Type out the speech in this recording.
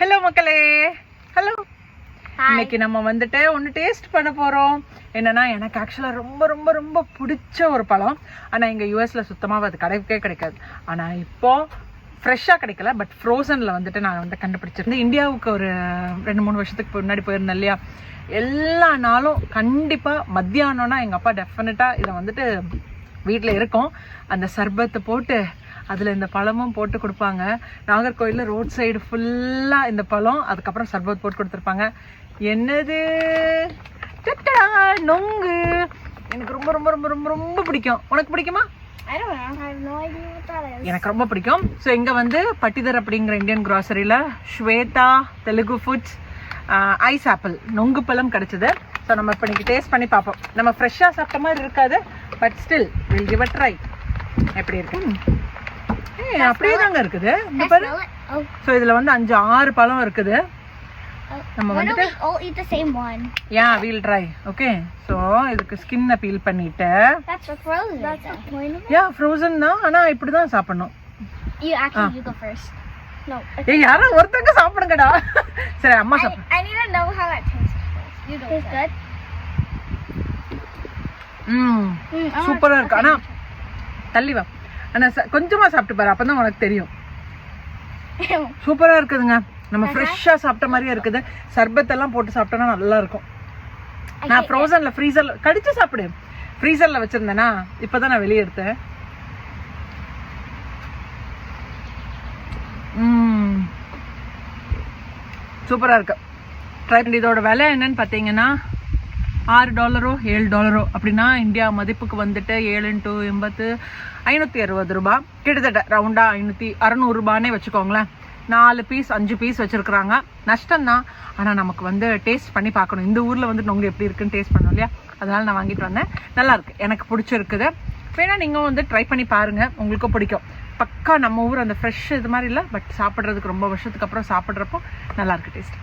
Hello மக்களே. Hello இன்னைக்கு நம்ம வந்துட்டு ஒன்று டேஸ்ட் பண்ண போகிறோம் என்னன்னா எனக்கு ஆக்சுவலாக ரொம்ப ரொம்ப ரொம்ப பிடிச்ச ஒரு பழம். ஆனால் இங்கே யூஎஸில் சுத்தமாக அது கிடைக்கவே கிடைக்காது. ஆனால் இப்போ ஃப்ரெஷ்ஷாக கிடைக்கல பட் ஃப்ரோசனில் வந்துட்டு நான் வந்து கண்டுபிடிச்சிருந்தேன். இந்தியாவுக்கு ஒரு ரெண்டு மூணு வருஷத்துக்கு முன்னாடி போயிருந்தேன் இல்லையா? எல்லா நாளும் கண்டிப்பாக மத்தியானம்னா எங்கள் அப்பா டெஃபினட்டாக இதை வந்துட்டு வீட்டில் இருக்கும். அந்த சர்பத்தை போட்டு அதில் இந்த பழமும் போட்டு கொடுப்பாங்க. நாகர்கோயிலில் ரோட் சைடு ஃபுல்லாக இந்த பழம் அதுக்கப்புறம் சர்பத் போட்டு கொடுத்துருப்பாங்க. என்னது? நொங்கு. எனக்கு ரொம்ப ரொம்ப ரொம்ப ரொம்ப ரொம்ப பிடிக்கும். உனக்கு பிடிக்குமா. எனக்கு ரொம்ப பிடிக்கும். ஸோ இங்கே வந்து பட்டிதர் அப்படிங்கிற Indian கிராசரியில் Shweta Telugu foods ice apple நொங்கு பழம் கிடச்சிது. ஸோ நம்ம இப்போ இன்னைக்கு டேஸ்ட் பண்ணி பார்ப்போம். நம்ம ஃப்ரெஷ்ஷாக சாப்பிட்ட மாதிரி இருக்காது but still will give a try எப்படி இருக்கு? அப்படியே தாங்க இருக்குது இந்த பாரு. Oh, ஸோ இதில் வந்து அஞ்சு ஆறு பழம் இருக்குது oh. நம்ம வந்துட்டு we all eat the same one? Yeah will try okay so இதுக்கு ஸ்கின்னை பீல் பண்ணிட்டு That's for frozen. That's the point of yeah frozen தான் ஆனால் இப்படி தான் சாப்பிடணும் You actually, you go first. No. ஏய் யாரோ ஒருத்தங்க சாப்பிடுங்கடா சரி அம்மா சாப்பிடு I need to know how that tastes. first. You go Tastes good? ம் Mm, சூப்பரா இருக்கு ஆனா தள்ளி வா ஆனா ச- கொஞ்சமா சாப்பிட்டு பாரு அப்பதான் உனக்கு தெரியும். சூப்பரா இருக்குதுங்க. நம்ம ஃப்ரெஷ்ஷா சாப்பிட்ட மாதிரியே இருக்குது. சர்பத்தெல்லாம் போட்டு சாப்பிட்டோம்னா நல்லா இருக்கும். நான் ஃப்ரோசன்ல ஃப்ரீசர்ல கடிச்சு சாப்பிடு. ஃப்ரீசர்ல வச்சிருந்தேனா இப்பதான் நான் வெளியே எடுத்தேன். ம். சூப்பரா இருக்கு. ட்ரை பண்ணி இதோட விலை என்னன்னு பார்த்தீங்கன்னா ஆறு டாலரோ ஏழு டாலரோ அப்படின்னா இந்தியா மதிப்புக்கு வந்துட்டு ஏழு இன்ட்டு எண்பத்து ஐநூற்றி அறுபது ரூபா. கிட்டத்தட்ட ரவுண்டாக ஐநூற்றி அறநூறுபானே வச்சுக்கோங்களேன். நாலு பீஸ் அஞ்சு பீஸ் வச்சுருக்குறாங்க. நஷ்டம்தான். ஆனால் நமக்கு வந்து டேஸ்ட் பண்ணி பார்க்கணும். இந்த ஊரில் வந்து நொங்கு எப்படி இருக்குன்னு டேஸ்ட் பண்ணோம் இல்லையா? அதனால் நான் வாங்கிட்டு வந்தேன். நல்லாயிருக்கு எனக்கு பிடிச்சிருக்குது. வேணால் நீங்கள் வந்து ட்ரை பண்ணி பாருங்கள் உங்களுக்கும் பிடிக்கும். பக்கா நம்ம ஊர் அந்த ஃப்ரெஷ் இது மாதிரி இல்லை பட் சாப்பிட்றதுக்கு ரொம்ப வருஷத்துக்கு அப்புறம் சாப்பிட்றப்போ நல்லா இருக்கு டேஸ்ட்